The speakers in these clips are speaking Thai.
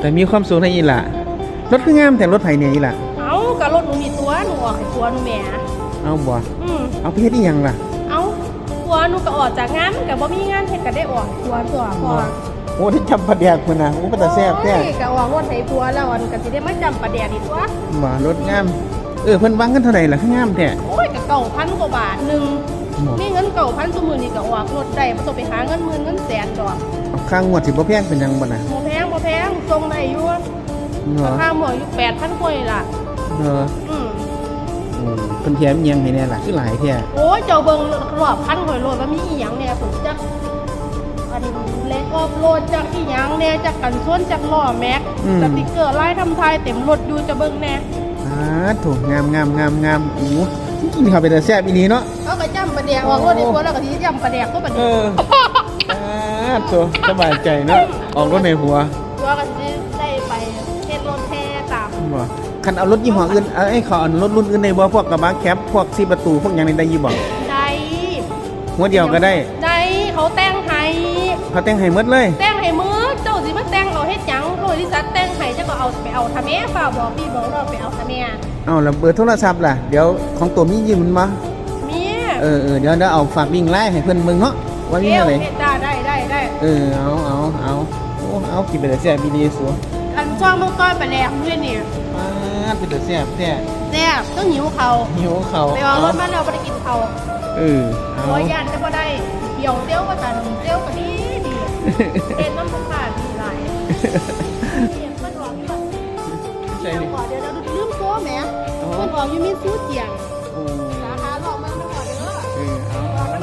แต่มีความสุขในอีหละรถคืองามแต่รถไผเนี่ยอีหละเอากับรถหนูมีตัวหนูออกให้ตัวหนูแหม่เอาบ่อืมเอาไปเฮ็ดอีหยังล่ะ เอาตัวหนูก็ออกจากงานมันก็บ่มีงานเฮ็ดก็ได้ออกตัวตัวพอโอ้ที่จำประเดียกพุ่นน่ะโอ้เป็นตาแซ่บแท้โอ้ยก็ออกรถให้ตัวแล้วอันก็สิได้มาจำประเดี๋ยวนี้ตัวบ่รถงาม เออเพิ่นวางกันเท่าไหร่ล่ะคืองามแท้โอ้ยก็เก่าพันกว่าบาทหนึงบ่มีเงินเก่าพันซุมื้อนี้ก็ออกรถได้บ่ต้องไปหาเงินหมื่นเงินแสนดอกเอาค่างวดสิบ่แพงเป็นหยังบ่น่ะบ่แพง บ่แพงทรงได้อยู่เหรอราคาหมวกอยู่8,000กว่านี่ล่ะเอออืมอืมเพิ่นแถมอีหยังให้แน่ล่ะคือหลายแท้โอ้ยเจ้าเบิ่งรอบพันข่อยโลดว่ามีอีหยังแหน่ผมจักอันเล็กออฟโหลดจักอีหยังแหน่จักกันชนจักล้อแม็กสติกเกอร์ลายทำทายเต็มรถอยู่จะเบิ่งแหน่อ่าถูกงามงามงามงามโอ้กินข้าวเป็นตาแซ่บอีนี้เนาะ เอาไปจำประเดียกออกรถในตัวแล้วก็สิจำประเดียกก็ประเอเดียกออ่าตัวสบายใจเนาะออกรถในหัว ตัวก็สิได้ไปเฮ็ดรถแท้ตามบ่คันเอารถยี่ห้ออื่นเอาไอ้ขอเอารถรุ่นอื่นได้บ่พวกกระบะแคปพวกซีประตูพวกหยังนี่ได้อยู่บ่ได้หัวเดียวก็ได้ ได้เขาแต่งให้เขาแต่งให้หมดเลย แต่งให้มือเจ้าสิมาแต่งเอาเฮ็ดหยังบริษัทแต่งให้เจ้าก็เอาไปเอาทำแม่ฝ่ากบอกพี่บอกเราไปเอาทำแม่เอาแล้วเบอร์โทรศัพท์ล่ะเดี๋ยวของตัวมียืมมันมาเมียเออเออเดี๋ยวเดี๋ยวเอาฝากวิ่งไล่ให้เพิ่นเบิ่งเนาะว่ามีเอวอะไรเฮ็ดได้ได้ได้ได้เออเอาเอาเอาโอ้ เอากินไปแต่แซ่บอีดีสัวอันช่องมังกรไปแล้วเพื่อนนี่มาเป็นแต่แซ่บแท้แซ่บต้องหิวเขาหิวเขาวไปเอารถมาเราไปกินเขาเออเอาหัวยานจะบ่ได้เกี่ยวเตี้ยวก็ตันเตี้ยวก็ดีดีเอ็นน้ำผู้ขาดดีหลายเสียงมันออกอยู่แบบใช่เดี๋ยวดิก่อนเดี๋ยวเราดูลืมโซ่แหมอ๋อมันออกอยู่มีซูเจียงโอ้สาขาหลอกมันมาก่อนเด้อเออเอาบอกมัน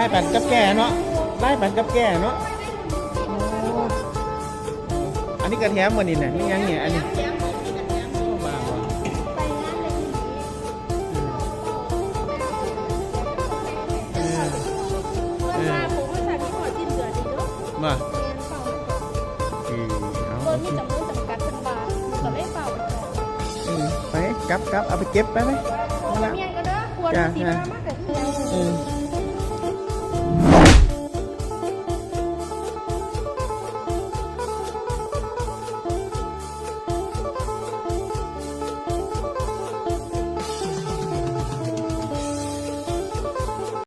ล่ปั่นกับแก่เนาะไล่ปั่นกับแก่เนาะโอ้อันนี้กระแถมบ่นี่น่ะนี่ยังเนี่ยอันนี้บ้าบ่เออบ่คือเอาเออไปกลับกลับเอาไปเก็บไปไหมเอาละเออ